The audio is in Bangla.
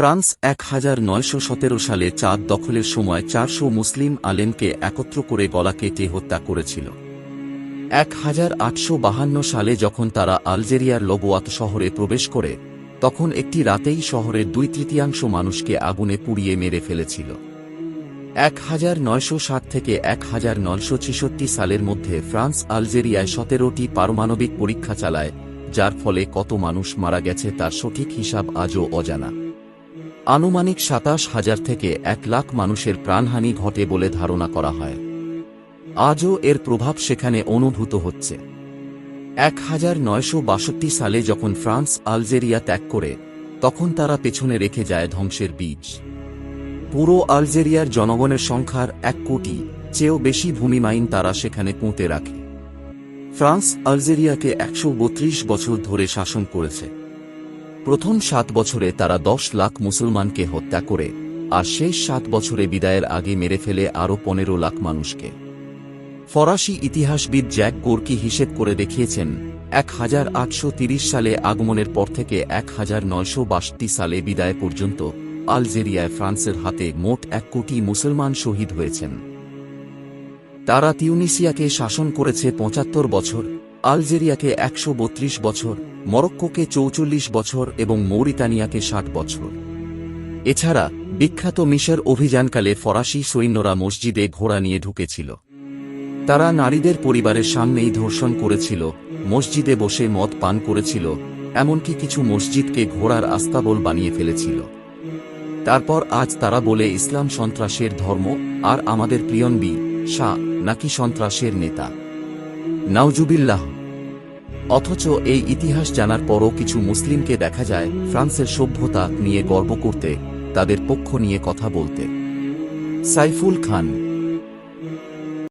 ফ্রান্স এক হাজার নয়শো সতেরো সালে চাঁদ দখলের সময় চারশো মুসলিম আলেমকে একত্র করে গলা কেটে হত্যা করেছিল। এক হাজার আটশো বাহান্ন সালে যখন তারা আলজেরিয়ার লবোয়াত শহরে প্রবেশ করে, তখন একটি রাতেই শহরের দুই তৃতীয়াংশ মানুষকে আগুনে পুড়িয়ে মেরে ফেলেছিল। এক হাজার নয়শো ষাট থেকে এক হাজার নয়শো ছেষট্টি সালের মধ্যে ফ্রান্স আলজেরিয়ায় সতেরোটি পারমাণবিক পরীক্ষা চালায়, যার ফলে কত মানুষ মারা গেছে তার সঠিক হিসাব আজও অজানা। আনুমানিক সাতাশ হাজার থেকে এক লাখ মানুষের প্রাণহানি ঘটে বলে ধারণা করা হয়। আজও এর প্রভাব সেখানে অনুভূত হচ্ছে। এক হাজার নয়শো বাষট্টি সালে যখন ফ্রান্স আলজেরিয়া ত্যাগ করে, তখন তারা পেছনে রেখে যায় ধ্বংসের বীজ। পুরো আলজেরিয়ার জনগণের সংখ্যার এক কোটি চেয়েও বেশি ভূমিমাইন তারা সেখানে পুঁতে রাখে। ফ্রান্স আলজেরিয়াকে একশো বত্রিশ বছর ধরে শাসন করেছে। প্রথম সাত বছরে তারা দশ লাখ মুসলমানকে হত্যা করে, আর শেষ সাত বছরে বিদায়ের আগে মেরে ফেলে আরও পনেরো লাখ মানুষকে। ফরাসি ইতিহাসবিদ জ্যাক গোর্কি হিসেব করে দেখিয়েছেন, এক হাজার আটশো সালে আগমনের পর থেকে এক হাজার নয়শো বাষট্টি সালে বিদায় পর্যন্ত আলজেরিয়ায় ফ্রান্সের হাতে মোট এক কোটি মুসলমান শহীদ হয়েছেন। তারা তিউনিসিয়াকে শাসন করেছে পঁচাত্তর বছর আলজেরিয়াকে একশো বত্রিশ বছর, মরক্কোকে চৌচল্লিশ বছর এবং মৌরিতানিয়াকে ষাট বছর। এছাড়া, বিখ্যাত মিশর অভিযানকালে ফরাসি সৈন্যরা মসজিদে ঘোড়া নিয়ে ঢুকেছিল। তারা নারীদের পরিবারের সামনেই ধর্ষণ করেছিল, মসজিদে বসে মদ পান করেছিল, এমনকি কিছু মসজিদকে ঘোড়ার আস্তাবল বানিয়ে ফেলেছিল। তারপর আজ তারা বলে ইসলাম সন্ত্রাসের ধর্ম, আর আমাদের প্রিয়নবী শাহ, নাকি সন্ত্রাসের নেতা। নাওজুবিল্লাহ অথচ এই ইতিহাস জানার পরও কিছু মুসলিমকে দেখা যায় ফ্রান্সের সভ্যতা নিয়ে গর্ব করতে, তাদের পক্ষ নিয়ে কথা বলতে। সাইফুল খান